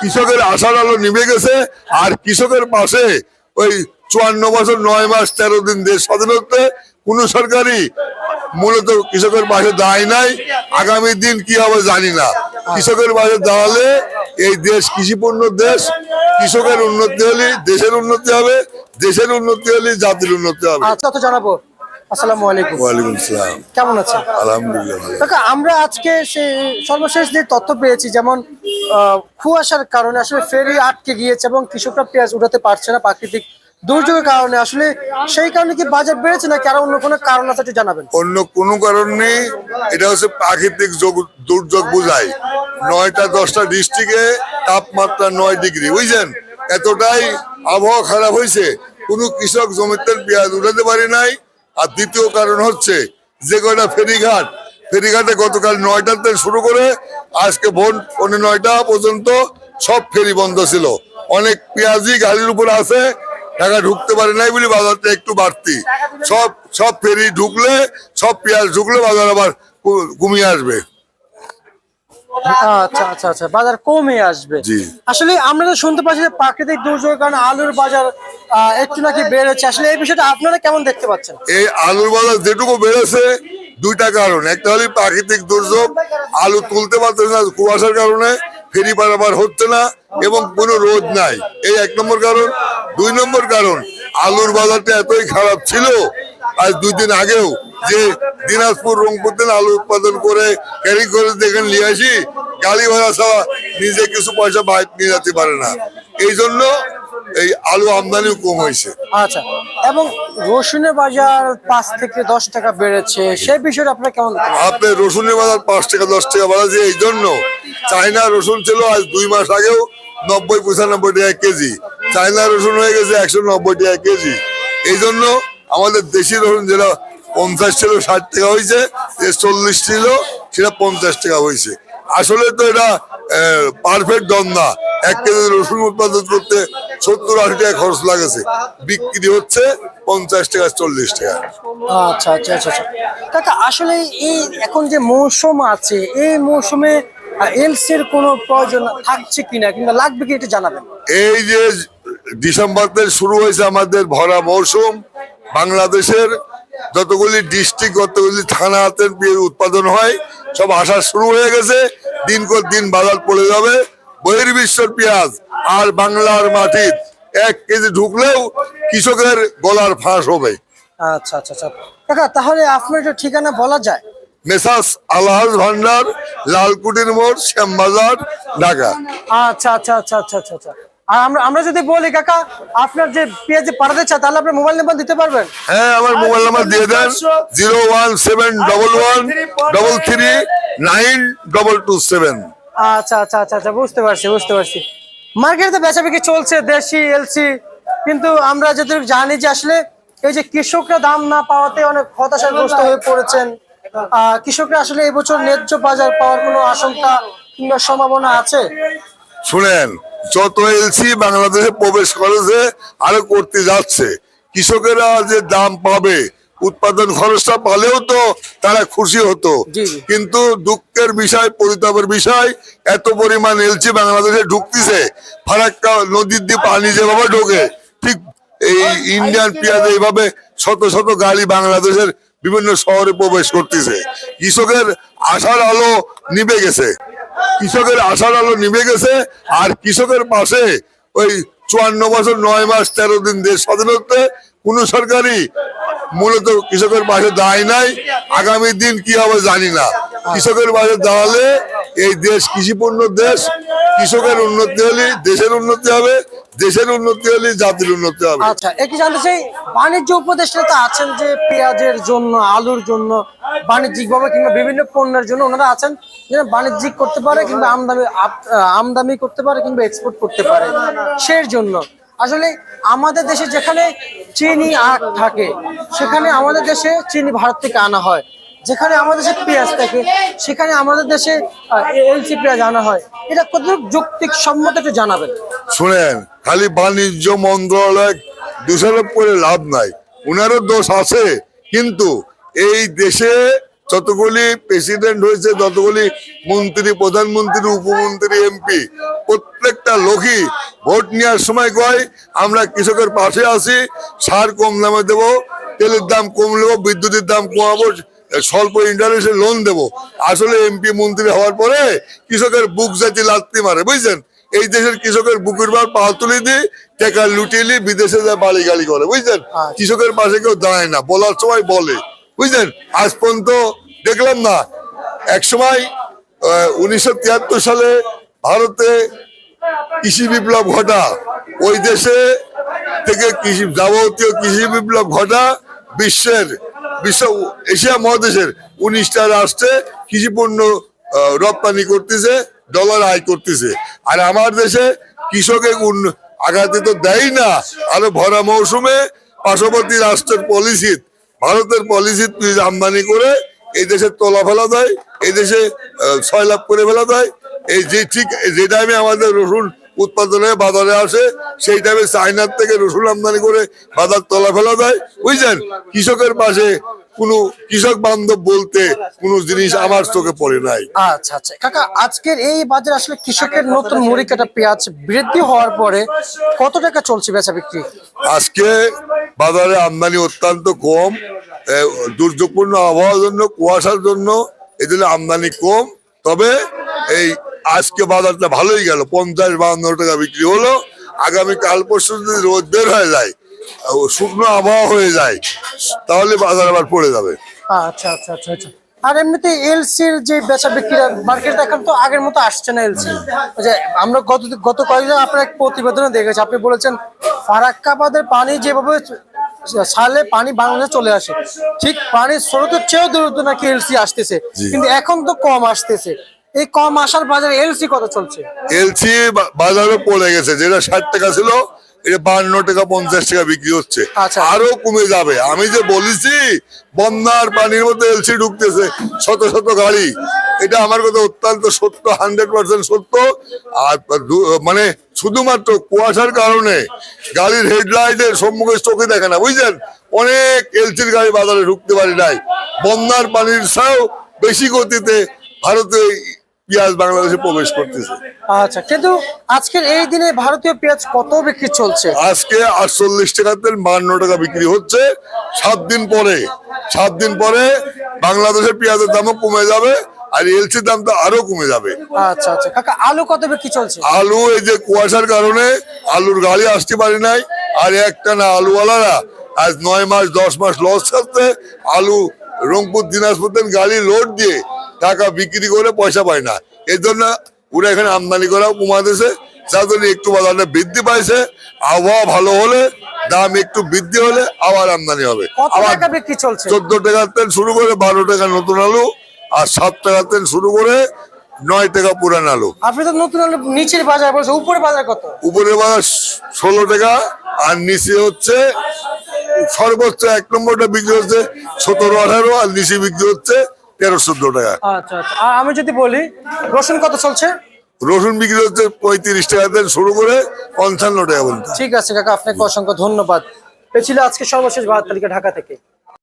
কৃষকের আশার আলো নিভে গেছে, আর কৃষকের পাশে ওই চুয়ান্ন বছর, নয় মাস, তেরো দিন দেশ স্বাধীনত্বে কোন সরকারই মূলত কৃষকের পাশে দায় নাই। আগামী দিন কি হবে জানি না। কৃষকের পাশে দাঁড়ালে এই দেশ কৃষিপূর্ণ দেশ। কৃষকের উন্নতি হলে দেশের উন্নতি হবে, দেশের উন্নতি হলে জাতির উন্নতি হবে। আচ্ছা তো জানাব। আসসালামু আলাইকুম। ওয়ালাইকুম কেমন আছেন? আলহামদুলিল্লাহ। কাকা আমরা আজকে সে সর্বশেষ যে তথ্য পেয়েছি যেমন কুয়াশার কারণে আসলে ফেরি আটকে গিয়েছে এবং কৃষকরা পেঁয়াজ উঠাতে পারছে না প্রাকৃতিক দুর্যোগের কারণে। আসলে সেই কারণে কি বাজার বেড়েছে নাকি আরও অন্য কোনো কারণ আছে একটু জানাবেন? অন্য কোনো কারণ নেই। এটা হচ্ছে প্রাকৃতিক যোগ- দুর্যোগ বোঝায় নয়টা দশটা ডিস্ট্রিক্টে তাপমাত্রা নয় ডিগ্রি বুঝছেন? এতটাই আবহাওয়া খারাপ হয়েছে। কোনো কৃষক জমিতে পেঁয়াজ উঠাতে পারে নাই। আর দ্বিতীয় কারণ হচ্ছে যে কয়টা ফেরিঘাট, ফেরিঘাটে গতকাল নয়টার থেকে শুরু করে আজকে ভোর পৌনে নয়টা পর্যন্ত সব ফেরি বন্ধ ছিল। অনেক পেঁয়াজি গাড়ির উপর আছে, টাকা ঢুকতে পারে নাই বলে বাজারটা একটু বাড়তি। সব সব ফেরি ঢুকলে, সব পেঁয়াজ ঢুকলে বাজার আবার ঘুমিয়ে কমিয়ে আসবে। আচ্ছা আচ্ছা আচ্ছা বাজার কমে আসবে। আসলে আমরা তো শুনতে পাচ্ছি যে প্রাকৃতিক দুর্যোগের কারণে আলুর বাজার একটু নাকি বেড়েছে। আসলে এই বিষয়টা আপনারা কেমন দেখতে পাচ্ছেন? এই আলুর বাজার যেটুকু বেড়েছে দুইটা কারণ। একটা হলো প্রাকৃতিক দুর্যোগ আলু তুলতে পারতেছে না কুয়াশার কারণে ফেরি পারাবার হচ্ছে না এবং কোনো রোদ নাই। এই এক নম্বর কারণ। দুই নম্বর কারণ আলুর বাজারটা এতই খারাপ ছিল আজ দুই দিন আগেও যে দিনাজপুর রংপুর দিন আলু উৎপাদন করে ক্যারি করে দেখেন নিয়ে আসি গাড়ি ভাড়া ছাড়া নিজে কিছু পয়সা বাইক নিয়ে যেতে পারে না। এই জন্য এই আলু আমদানিও কম হয়েছে। আচ্ছা এবং রসুনের বাজার পাঁচ থেকে দশ টাকা বেড়েছে সেই বিষয়টা আপনার কেমন? আপনার রসুনের বাজার পাঁচ টাকা দশ টাকা বাড়াচ্ছে এই জন্য চায়না রসুন ছিল আজ দুই মাস আগেও নব্বই পঁচানব্বই টাকা কেজি। চায়না রসুন হয়ে গেছে একশো নব্বই টাকা কেজি। এই জন্য আমাদের দেশি রসুন যেটা পঞ্চাশ ছিল ষাট টাকা হয়েছে যে চল্লিশ ছিল সেটা পঞ্চাশ টাকা হয়েছে। আসলে তো এটা পারফেক্ট দম না এক কেজি রসুন উৎপাদন করতে সত্তর আশি টাকা খরচ লাগেছে। বিক্রি হচ্ছে পঞ্চাশ টাকা চল্লিশ টাকা। আচ্ছা আচ্ছা আচ্ছা আচ্ছা। কাকা আসলে এই এখন যে মৌসুম আছে এই মৌসুমে এলসির কোনো প্রয়োজন থাকছে কিনা কিংবা লাগবে কি এটা জানাবেন? এই যে ডিসেম্বর শুরু হয়েছে আমাদের ভরা মৌসুম বাংলাদেশের যতগুলি ডিস্ট্রিক্ট যতগুলি থানাতে উৎপাদন হয় সব আসা শুরু হয়ে গেছে। দিন কর দিন বাজার পড়ে যাবে। বহির্বিশ্বর পেঁয়াজ আর বাংলার মাটির এক কেজি ঢুকলেও কৃষকের গলার ফাঁস হবে। আচ্ছা আচ্ছা আচ্ছা। কাকা তাহলে আপনার ঠিকানা বলা যায়? মেসাস আলহাজ ভান্ডার লালকুটির মোড় শ্যামবাজার ঢাকা। আচ্ছা আচ্ছা আচ্ছা আচ্ছা আচ্ছা আচ্ছা। আর আমরা আমরা যদি বলি কাকা আপনার যে পেঁয়াজ যে পাঠাতে চান তাহলে আপনার মোবাইল নাম্বার দিতে পারবেন? হ্যাঁ আমার মোবাইল নাম্বার দিয়ে দেন zero one seven double one double three nine double two seven আচ্ছা আচ্ছা আচ্ছা আচ্ছা বুঝতে পারছি বুঝতে পারছি। মার্কেটে বেচা বিক্রি চলছে দেশি এলসি। কিন্তু আমরা যতটুকু জানি যে আসলে এই যে কৃষকরা দাম না পাওয়াতে অনেক হতাশাগ্রস্ত হয়ে পড়েছেন কৃষকরা আসলে এই বছর ন্যায্য বাজার পাওয়ার কোনো আশঙ্কা কিংবা সম্ভাবনা আছে? শুনেন যত এলসি বাংলাদেশে প্রবেশ করেছে আরও করতে যাচ্ছে কৃষকেরা যে দাম পাবে উৎপাদন খরচটা পালেও তো তারা খুশি হতো। কিন্তু দুঃখের বিষয় পরিতাপের বিষয় এত পরিমাণ এলসি বাংলাদেশে ঢুকতেছে ফারাক্কা নদীর দিয়ে পানি যেভাবে ঢোকে ঠিক এই ইন্ডিয়ান পেঁয়াজ এইভাবে শত শত গাড়ি বাংলাদেশের বিভিন্ন শহরে প্রবেশ করতেছে। কৃষকের আশার আলো নিভে গেছে। কৃষকের আশার আলো নিভে গেছে, আর কৃষকের পাশে ওই চুয়ান্ন বছর, নয় মাস, তেরো দিন দেশ স্বাধীনত্বে, কোন সরকারই মূলত কৃষকের পাশে দায় নাই। আগামী দিন কি হবে জানি না। কৃষকের পাশে দাঁড়ালে এই দেশ কৃষিপূর্ণ দেশ। কৃষকের উন্নতি হলে দেশের উন্নতি হবে, দেশের উন্নতি হলে জাতির উন্নতি হবে। আচ্ছা একটু জানতে চাই? বাণিজ্য উপদেষ্টা আছেন যে পেঁয়াজের জন্য, আলুর জন্য বাণিজ্যিক ভাবে কিংবা বিভিন্ন পণ্যের জন্য ওনারা আছেন যেন বাণিজ্যিক করতে পারে কিংবা আমদানি আমদানি করতে পারে কিংবা এক্সপোর্ট করতে পারে সেই জন্য। আসলে আমাদের দেশে যেখানে চিনি আখ থাকে, সেখানে আমাদের দেশে চিনি ভারত থেকে আনা হয়। যেখানে আমাদের দেশে পেঁয়াজ থাকে, সেখানে আমাদের দেশে এলসি পেঁয়াজ আনা হয়। এটা কতটুকু যৌক্তিক সম্মত একটু জানাবেন। শুনেন, খালি বাণিজ্য মন্ত্রণালয় দোষারোপ করে লাভ নাই। উনারও দোষ আছে, কিন্তু এই দেশে যতগুলি প্রেসিডেন্ট হয়েছে, যতগুলি মন্ত্রী, প্রধানমন্ত্রী, উপমন্ত্রী এমপি প্রত্যেকটা লোকই ভোট নেওয়ার সময় কয়, আমরা কৃষকের পাশে আছি, সার কম দামে দেবো, তেলের দাম কম নেব, বিদ্যুতের দাম কমাবো, স্বল্প ইন্টারেস্টে লোন দেবো। আসলে এমপি মন্ত্রী হওয়ার পরে কৃষকের বুক জাতি লাত্তি মারে, বুঝছেন? এই দেশের কৃষকের বুকের বার পা তুলে দিয়ে টাকা লুটিয়ে বিদেশে যায় বাড়ি গাড়ি করে বুঝছেন আচ্ছা। কৃষকের পাশে কেউ দাঁড়ায় না বলার সময় বলে বুঝলেন? আজ পর্যন্ত দেখলাম না এক সময় উনিশশো তিয়াত্তর সালে ভারতে কৃষি বিপ্লব ঘটা ওই দেশে থেকে কৃষি যাবতীয় কৃষি বিপ্লব ঘটা বিশ্বের বিশ্ব এশিয়া মহাদেশের উনিশটা রাষ্ট্রে কৃষি পণ্য রপ্তানি করতেছে। ডলার আয় করতেছে। আর আমার দেশে কৃষকের আঘাতে তো দেয় না। আরও ভরা মৌসুমে পার্শ্ববর্তী রাষ্ট্রের পলিসি ভারতের পলিসি আমদানি করে এই দেশে তোলা ফেলা দেয়, এই দেশে ছয় লাভ করে ফেলা দেয়। এই যে ঠিক, যে টাইমে আমাদের রসুন উৎপাদনে বাজারে আসে সেই টাইমে চায়নার থেকে রসুন আমদানি করে বাজার তলা ফেলা দেয় বুঝছেন কৃষকের পাশে কোনো কৃষক বান্ধব বলতে কোনো জিনিস আমার চোখে পড়ে নাই। আচ্ছা আচ্ছা। কাকা আজকের এই বাজারে আসলে কৃষকের নতুন মুড়ি কাটা পেঁয়াজ বৃদ্ধি হওয়ার পরে কত টাকা চলছে বেচা বিক্রি? আজকে বাজারে আমদানি অত্যন্ত কম দুর্যোগপূর্ণ আবহাওয়ার জন্য কুয়াশার জন্য এই জন্য আমদানি কম। তবে এই আজকে বাজারটা ভালোই গেল পঞ্চাশ বাহান্ন টাকা বিক্রি হলো আগামী কাল পরশু যদি রোদ বের হয়ে যায় ও শুকনো আবহাওয়া হয়ে যায় তাহলে বাজার আবার পড়ে যাবে। আচ্ছা আচ্ছা আচ্ছা আচ্ছা। আর এমনিতে এলসির যে বেচা বিক্রি মার্কেট এখন তো আগের মতো আসছে না এলসি যে আমরা গত গত কয়েকদিন আপনার এক প্রতিবেদনে দেখেছি আপনি বলেছেন ফারাক্কাবাদের পানি যেভাবে সালে পানি বাংলাদেশে চলে আসে ঠিক পানির স্রোতের চেয়েও দ্রুত নাকি এলসি আসতেছে কিন্তু এখন তো কম আসতেছে। এই কম আসার বাজারে এলসি কত চলছে? এলসি বাজারে পড়ে গেছে যেটা ষাট টাকা ছিল এটা বান্ন টাকা পঞ্চাশ টাকা বিক্রি হচ্ছে। আচ্ছা। আরও কমে যাবে। আমি যে বলেছি বন্যার পানির মধ্যে এলসি ঢুকতেছে শত শত গাড়ি। এটা আমার কথা অত্যন্ত সত্য হান্ড্রেড পার্সেন্ট সত্য। আর মানে শুধুমাত্র কুয়াশার কারণে গাড়ির হেডলাইটের সম্মুখে চোখে দেখে না বুঝছেন অনেক এলসির গাড়ি বাজারে ঢুকতে পারি নাই। বন্যার পানির সাও বেশি গতিতে ভারতে পেঁয়াজ বাংলাদেশে প্রবেশ করতেছে। আচ্ছা কিন্তু আজকের এই দিনে ভারতীয় পেঁয়াজ কত বিক্রি চলছে? আজকে আটচল্লিশ টাকা তেল বান্ন টাকা বিক্রি হচ্ছে। সাত দিন পরে সাত দিন পরে বাংলাদেশের পেঁয়াজের দামও কমে যাবে আর এলসির দাম তো আরও কমে যাবে। আচ্ছা আচ্ছা। কাকা আলু কত বিক্রি চলছে? আলু এই যে কুয়াশার কারণে আলুর গাড়ি আসতে পারে নাই। আর একটা না আলুওয়ালারা আজ নয় মাস দশ মাস লস খাচ্ছে আলু রংপুর দিনাজপুর গাড়ি লোড দিয়ে টাকা বিক্রি করে পয়সা পায় না। এর জন্য ওরা এখানে আমদানি করাও কমাতেছে যার জন্য একটু বাজারটা বৃদ্ধি পাইছে। আবহাওয়া ভালো হলে দাম একটু বৃদ্ধি হলে আবার আমদানি হবে। আবার চোদ্দ টাকার তেল শুরু করে বারো টাকা নতুন আলু আর সাত টাকার তেল শুরু করে নয় টাকা পুরান আলু। আপনি তো নতুন আলু নিচের বাজার বলছে উপরে বাজার কত? উপরে বাজার ষোলো টাকা আর নিচে হচ্ছে সর্বোচ্চ এক নম্বরটা বিক্রি হচ্ছে সতেরো আঠারো আর নিচে বিক্রি হচ্ছে তেরো চোদ্দ টাকা। আচ্ছা আচ্ছা। আর আমি যদি বলি রসুন কত চলছে? রসুন বিক্রি হচ্ছে পঁয়ত্রিশ টাকা থেকে শুরু করে পঞ্চান্ন টাকা পর্যন্ত। ঠিক আছে কাকা আপনাকে অসংখ্য ধন্যবাদ। এ ছিল আজকে সর্বশেষ ভারত তালিকা ঢাকা থেকে।